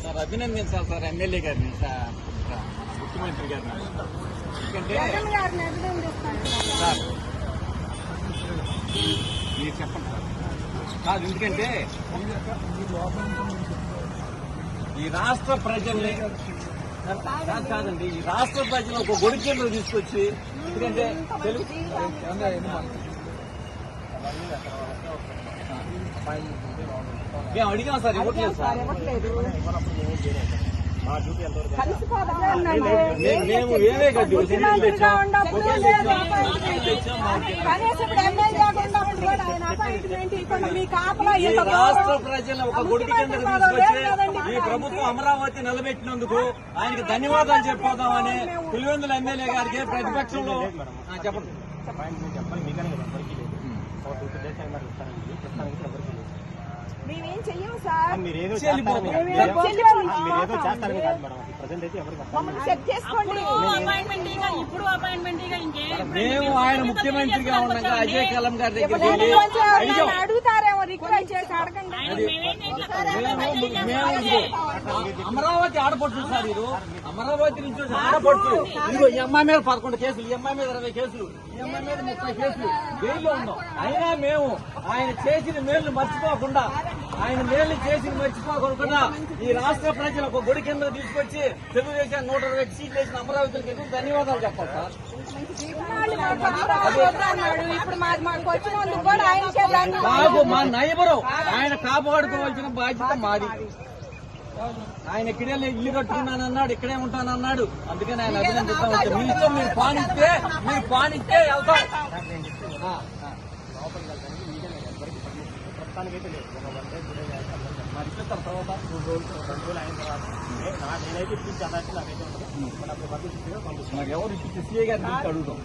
Sir అభినందించాలి sir MLA గారిని sir ముఖ్యమంత్రి గారిని. ఎందుకంటే సార్ మీరు చెప్పండి సార్. కాదు ఎందుకంటే ఈ రాష్ట్ర ప్రజల్ని కాదు కాదండి ఈ రాష్ట్ర ప్రజలు ఒక గొడికెల్లో తీసుకొచ్చి ఎందుకంటే తెలుగు మేము అడిగాం సార్ ఇవ్వట్లేదు సార్ మేము- మేము ఏమే కట్టి ఈ రాష్ట్ర గౌరవం. ప్రజలను ఒక గుడికి కిందకు తీసుకొచ్చి ఈ ప్రభుత్వం అమరావతి నిలబెట్టినందుకు ఆయనకి ధన్యవాదాలు చెప్పుకోదామని పులివెందుల ఎమ్మెల్యే గారికి ప్రతిపక్షంలో ఆ, చెప్పండి మేమేం చెయ్యము సార్ మీరేదో చెల్లిపోతాం. చేస్తారని మేమేం చెయ్యము. మీరేదో చేస్తారని కాదు మేడం ప్రజెంట్ అయితే ఎవరికి మేము ఆయన ముఖ్యమంత్రిగా ఉండగా అజయ్ కలం గారి దగ్గరికి వెళ్ళి చేసి అడగండి అమరావతి ఆడపడుతుంది సార్ ఇది అమరావతి నుంచి వచ్చి ఆడపడుతు ఇదిగో ఈ అమ్మాయి మీద పదకొండు కేసులు ఈ అమ్మాయి మీద ఇరవై కేసులు ఈ అమ్మాయి మీద ముప్పై కేసులు. జైల్లో ఉన్నాం. అయినా మేము ఆయన చేసిన మేలు మర్చిపోకుండా ఆయన మేలు చేసిన మర్చిపోకుండా ఈ రాష్ట్ర ప్రజలు ఒక గుడి కింద తీసుకొచ్చి తెలుగుదేశం నూట ఇరవై సీట్లు వేసిన అమరావతికి ఎందుకు ధన్యవాదాలు చెప్పాలి సార్? ఇప్పుడు మాకు మాకు మా నైబరు ఆయన కాపాడుకోవాల్సిన బాధ్యత మాది ఆయన ఇక్కడే ఇల్లు కట్టుకున్నానన్నాడు ఇక్కడే ఉంటానన్నాడు అందుకని ఆయన అభినందిస్తాం వచ్చాం. మీ ఇష్టం మీరు పానిస్తే మీరు పానిస్తే వెళ్తాం ఆ. తర్వాత మూడు రోజులు రెండు రోజులు అయిన తర్వాత నే- నా- నేనైతే ఇప్పించి అదాచి నాకైతే ఉంటుంది. మరి అప్పుడు పర్మిషన్ పంపిస్తాను. మరి ఎవరు సీఏ అడుగుతాం.